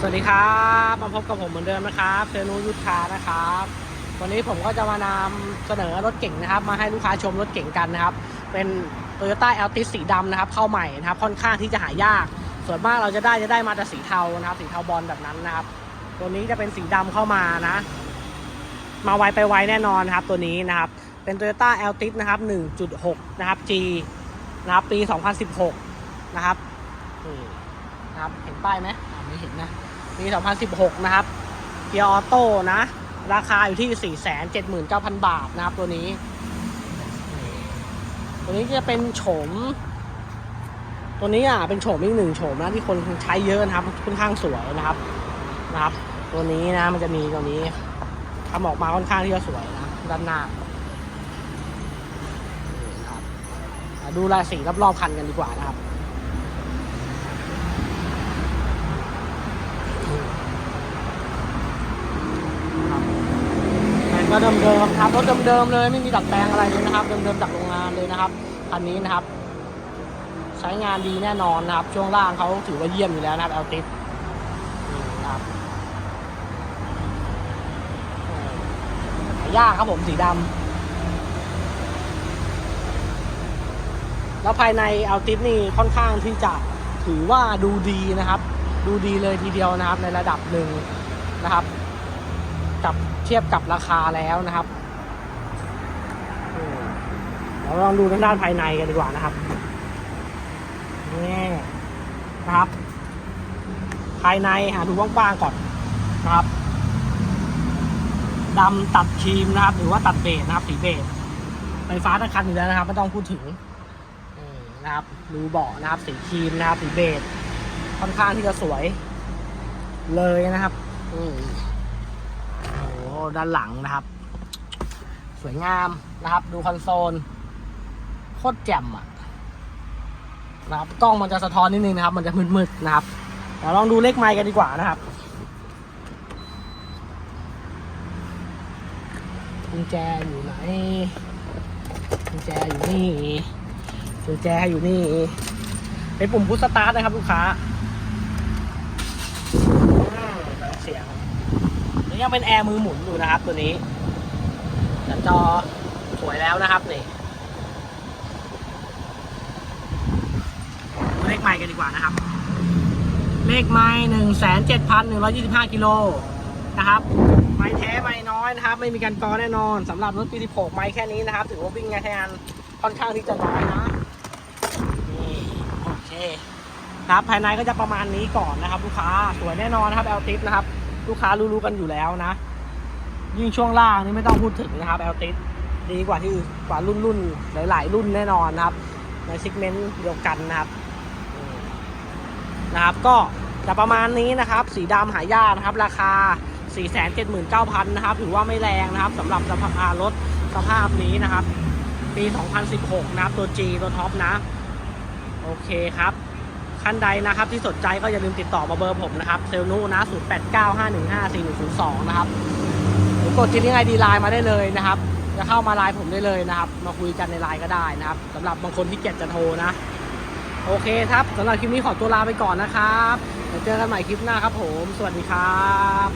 สวัสดีครับมาพบกับผมเหมือนเดิมนะครับเซนูยุทธานะครับ วันนี้ผมก็จะมานำเสนอรถเก่งนะครับ มาให้ลูกค้าชมรถเก่งกันนะครับ เป็น Toyota a l t i s สีดำนะครับ เข้าใหม่นะครับ ค่อนข้างที่จะหายาก ส่วนมากเราจะได้จะได้มาแต่สีเทานะครับ สีเทาบอลแบบนั้นนะครับ ตัวนี้จะเป็นสีดำเข้ามานะ มาไวไปไวแน่นอนครับ ตัวนี้นะครับ เป็น Toyota a l t i s นะครับ 1.6 นะครับ G นะครับ ปี 2016 นะครับ นะครับ เห็นป้ายไหมไม่เห็นนะปี 2016 นะครับเกียร์ออโต้นะ ราคาอยู่ที่ 479,000 บาทนะครับตัวนี้ ตัวนี้จะเป็นโฉม ตัวนี้อะเป็นโฉมอีกหนึ่งโฉมนะที่คนใช้เยอะนะครับค่อนข้างสวยนะครับนะครับ ตัวนี้นะมันจะมีตัวนี้ทำออกมาค่อนข้างที่จะสวยนะด้านหน้านี่นะครับมาดูรายสีรอบๆคันกันดีกว่านะครับ ก็เดิมๆครับรถเดิมๆเลยไม่มีดัดแปลงอะไรเลยนะครับ เดิมๆจากโรงงานเลยนะครับคันนี้นะครับ ใช้งานดีแน่นอนนะครับ ช่วงล่างเขาถือว่าเยี่ยมอยู่แล้วนะครับแอลติสนะครับหายากครับผมสีดำแล้วภายในแอลติสนี่ค่อนข้างที่จะถือว่าดูดีนะครับ ดูดีเลยทีเดียวนะครับในระดับหนึ่งนะครับ กับเทียบกับราคาแล้วนะครับเราลองดูทางด้านภายในกันดีกว่านะครับนี่นะครับ ภายในหาดูกว้างๆก่อนนะครับดำตัดครีมนะครับ หรือว่าตัดเบสนะครับสีเบสไฟฟ้าทั้งคันอยู่แล้วนะครับไม่ต้องพูดถึงนะครับดูเบาะนะครับ สีครีมนะครับ สีเบสค่อนข้างที่จะสวยเลยนะครับ อืม ด้านหลังนะครับ สวยงามนะครับ ดูคอนโซลโคตรแจ่มอะนะครับกล้องมันจะสะท้อนนิดนึงนะครับ มันจะมืดๆนะครับเดี๋ยวลองดูเลขไมค์กันดีกว่านะครับกุญแจอยู่ไหนกุญแจอยู่นี่กุญแจอยู่นี่ เป็นปุ่มพุชสตาร์ทนะครับลูกค้าอืมเสียง นี่ ยังเป็นแอร์มือหมุนอยู่นะครับ ตัวนี้แต่จอสวยแล้วนะครับนี่เลขไมล์กันดีกว่านะครับ เลขไม้หนึ่งแสนเจ็ดพันหนึ่งร้อยี่สิบห้ากิโลนะครับไม้แท้ไม้น้อยนะครับ ไม่มีการกอแน่นอนสำหรับรถปีที่6ไม้แค่นี้นะครับ ถือว่าวิ่งงานค่อนข้างที่จะน้อยนะนี่โอเคครับภายในก็จะประมาณนี้ก่อนนะครับ ลูกค้าสวยแน่นอนนะครับแอลติสนะครับ ลูกค้ารู้ๆกันอยู่แล้วนะ ยิ่งช่วงล่างนี่ไม่ต้องพูดถึงนะครับแอลติสดีกว่าที่อื่นกว่ารุ่นรุ่นๆหลาย ๆ รุ่นแน่นอนนะครับ ในซิกเมนต์เดียวกันนะครับนะครับ ก็จะประมาณนี้นะครับ สีดำหายากนะครับ ราคา 479,000นะครับถือว่าไม่แรงนะครับสำหรับสภาพรถสภาพนี้นะครับ ปี 2016 นะครับ ตัว G ตัวท็อปนะ โอเคครับ ท่านใดนะครับที่สนใจก็อย่าลืมติดต่อมาเบอร์ผมนะครับเซลนูนะ0895154102นะครับหรือกดที่นี่ไอดีไลน์มาได้เลยนะครับจะเข้ามาไลน์ผมได้เลยนะครับ มาคุยกันในไลน์ก็ได้นะครับสำหรับบางคนที่เกียจจะโทรนะ โอเคครับสำหรับคลิปนี้ขอตัวลาไปก่อนนะครับเดี๋ยวเจอกันใหม่คลิปหน้าครับผม สวัสดีครับ